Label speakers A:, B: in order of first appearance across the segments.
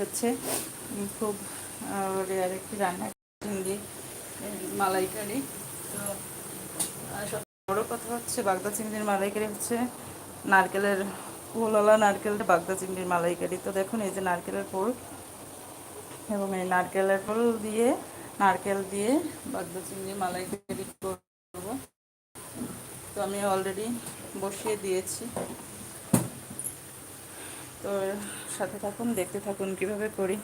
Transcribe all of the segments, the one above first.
A: হচ্ছে খুব রেয়ার একটি রান্না। চিংড়ি মালাইকারি। তো বড় কথা হচ্ছে, বাগদা চিংড়ির মালাইকারি হচ্ছে নারকেলের পোলওয়ালা নারকেলের বাগদা চিংড়ির মালাইকারি। তো দেখুন, এই যে নারকেলের পোল, এবং এই নারকেলের পোল দিয়ে, নারকেল দিয়ে বাগদা চিংড়ি মালাইকারি করব। তো আমি অলরেডি বসিয়ে দিয়েছি। তো সাথে থাকুন দেখতে থাকুন কীভাবে করি।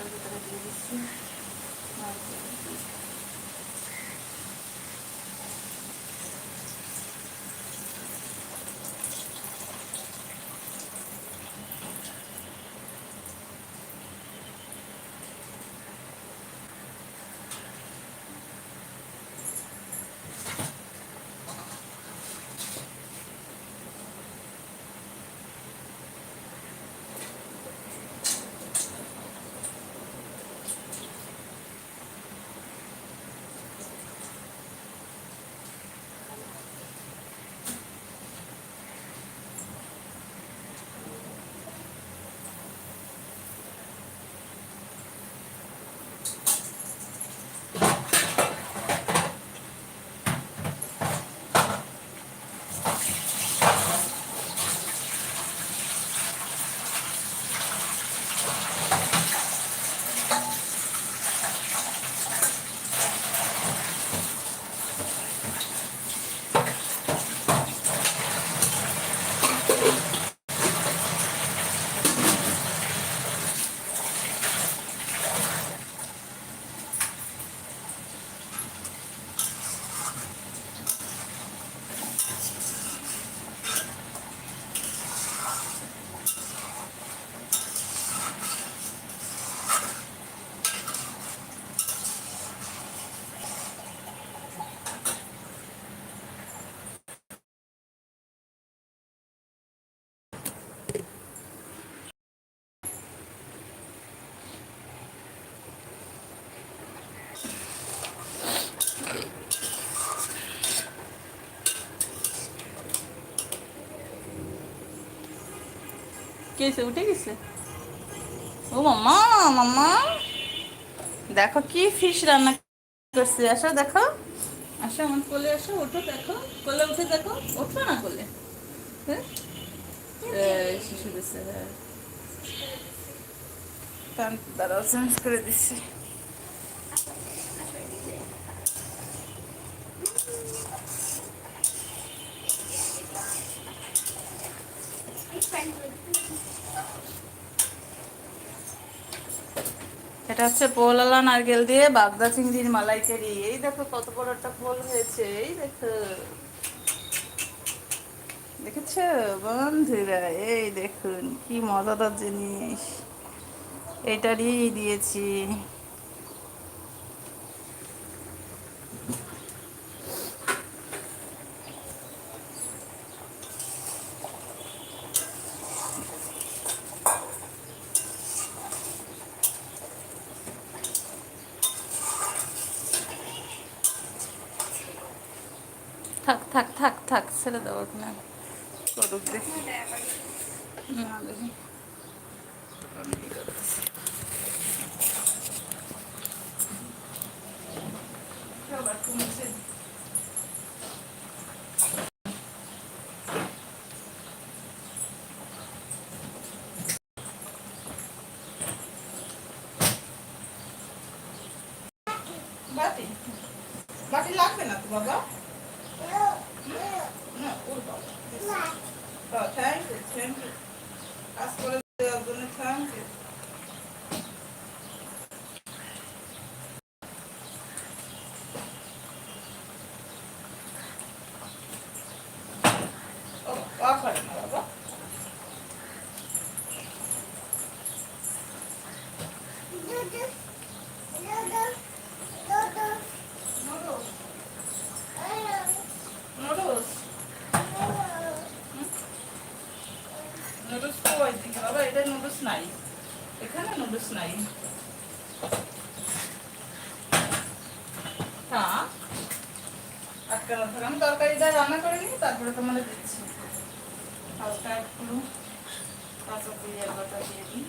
A: এবার আমি এটার ভিতরে কেসে উঠে গেছে? ও মাম্মা মাম্মা দেখো কি ফিশ রান্না করছে, আসো দেখো। আসো আমার কোলে আসো, ওঠো দেখো। কোলে উঠে দেখো, ওঠো না কোলে? হ্যাঁ? শিশু দিচ্ছে হ্যাঁ। দাঁড়াও করে দিচ্ছি এটা হচ্ছে পোলালা নারকেল দিয়ে বাগদা চিংড়ির মালাইকারি এই দেখো কত বড় একটা পোল হয়েছে, এই দেখো। দেখেছ? বন্ধুরা, এই দেখুন, কি মজাদার জিনিস। এটারই দিয়েছি থাক থাক থাক থাক ছেড়ে দেবো না করুক দে না দেখি আমি কি করতেছি সবার কমেছে বাটি বাটি লাগবে না তো বাবা না ওর বাবা থ্যাংক ইউ থ্যাংক ইউ কাজ করে দেওয়ার জন্য থ্যাংক ইউ অফ হয় না বাবা নুডলস নুডলস নুডলস কই দিকে বাবা এটা নুডলস নাই। এখানে নুডলস নাই। হ্যাঁ আটকানো থাকে আমি তরকারিটা রান্না করে নিই, তারপরে তোমাদের দিচ্ছি। হালকা একটু কাঁচা পেঁয়াজ বাটা দিয়ে দিই।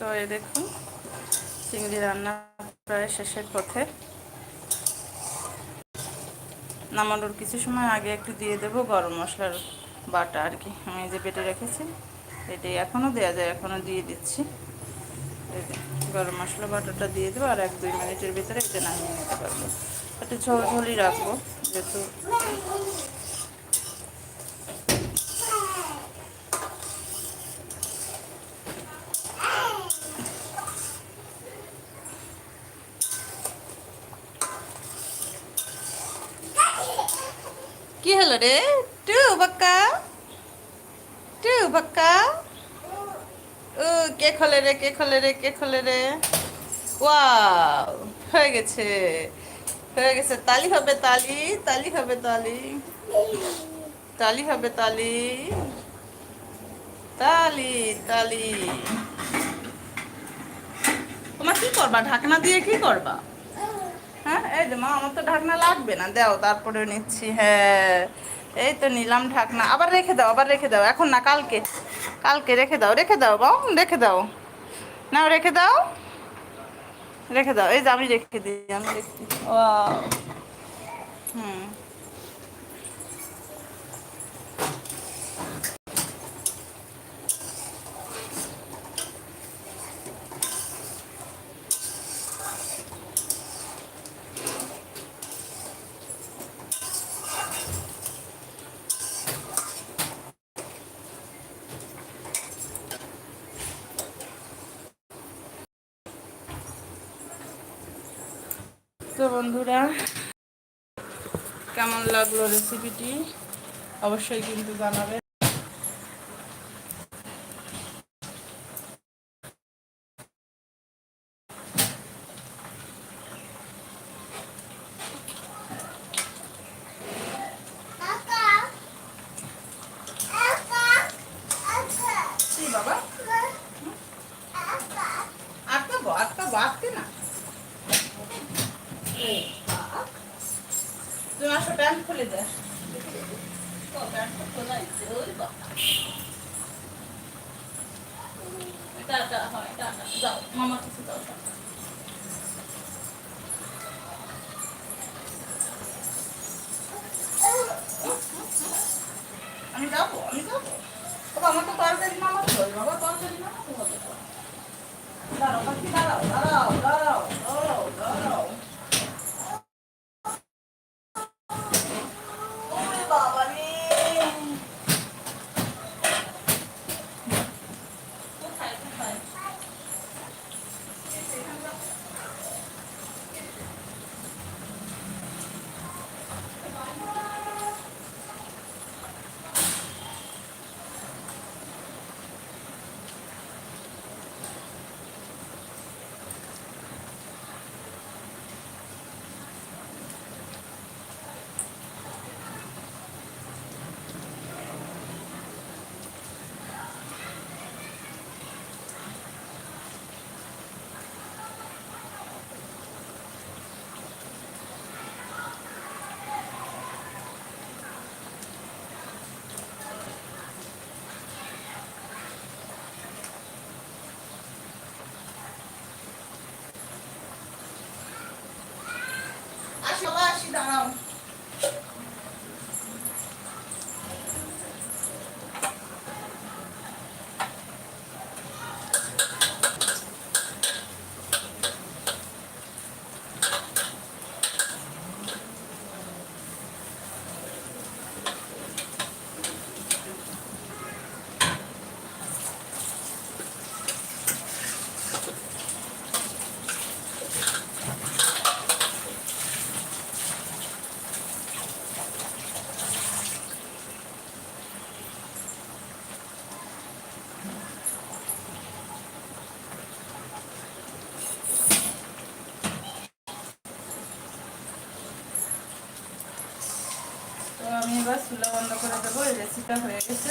A: তো এই দেখুন, চিংড়ি রান্না প্রায় শেষের পথে। নামানোর কিছু সময় আগে একটু দিয়ে দেব গরম মশলার বাটা আর কি। আমি যে বেটে রেখেছি, এটাই এখনও দেওয়া যায় এখনও দিয়ে দিচ্ছি। গরম মশলা বাটাটা দিয়ে দেবো আর এক দুই মিনিটের ভিতরে এটা নামিয়ে নিতে পারব। একটু ঝোল ঝোলই রাখব, যেহেতু কি হলো রে টু বাক্কা টু বাক্কা ও, কে খোলে রে, কে খোলে রে, কে খোলে রে? ওয়াও, হয়ে গেছে হয়ে গেছে। তালি হবে তালি তালি হবে তালি তালি হবে তালি তালি তালি। তোমার কি করবা? ঢাকনা দিয়ে কি করবা? হ্যাঁ এই যে মা, আমার তো ঢাকনা লাগবে না। দাও তারপরে নিচ্ছি হ্যাঁ। এই তো নিলাম ঢাকনা। আবার রেখে দাও, আবার রেখে দাও। এখন না, কালকে। কালকে রেখে দাও রেখে দাও বাউ রেখে দাও। না রেখে দাও। রেখে দাও। এই যে আমি রেখে দিই, আমি রেখে দিই। ও হুম। বন্ধুরা কেমন লাগল রেসিপিটি অবশ্যই কিন্তু জানাবে। আমি যাব আমি যাব বাবা আমার তো তরকারি হবে বাবা তরকারি হবে তো। পাখি দাঁড়াও দাঁড়াও দাঁড়াও দাঁড়াও দাঁড়াও এবার চুলা বন্ধ করে দেবো এই রেসিপিটা হয়ে গেছে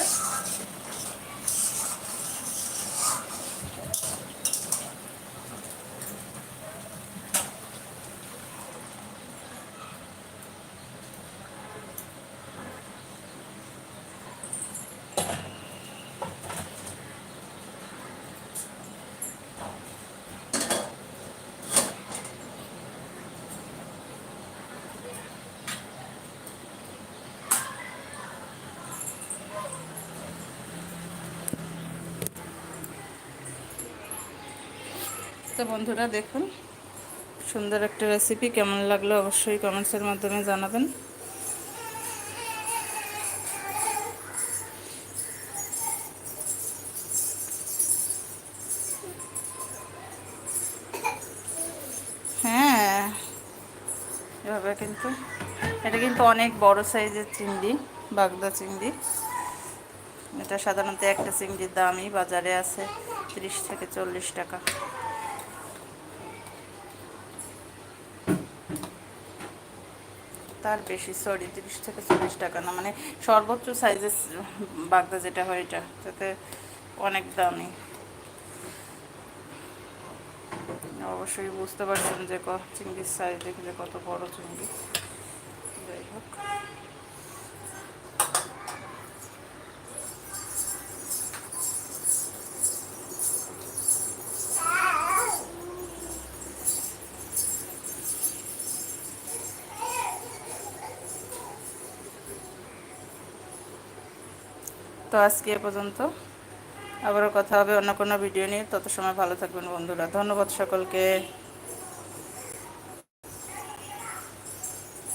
A: তো বন্ধুরা, দেখুন, সুন্দর একটা রেসিপি কেমন লাগল অবশ্যই কমেন্টসের মাধ্যমে জানাবেন। হ্যাঁ এভাবে কিন্তু, এটা কিন্তু অনেক বড় সাইজের চিংড়ি, বাগদা চিংড়ি। এটা সাধারণত একটা চিংড়ির দামই বাজারে আছে তিরিশ থেকে চল্লিশ টাকা। তার বেশি সরি তিরিশ থেকে চল্লিশ টাকা না মানে সর্বোচ্চ সাইজের বাগদা যেটা হয় এটা, তাতে অনেক দামি। অবশ্যই বুঝতে পারছেন যে চিংড়ির সাইজ দেখলে কত বড় চিংড়ি। যাই হোক। তো আজকে এ পর্যন্ত। আবারও কথা হবে অন্য কোনো ভিডিও নিয়ে। তত সময় ভালো থাকবেন বন্ধুরা। ধন্যবাদ সকলকে।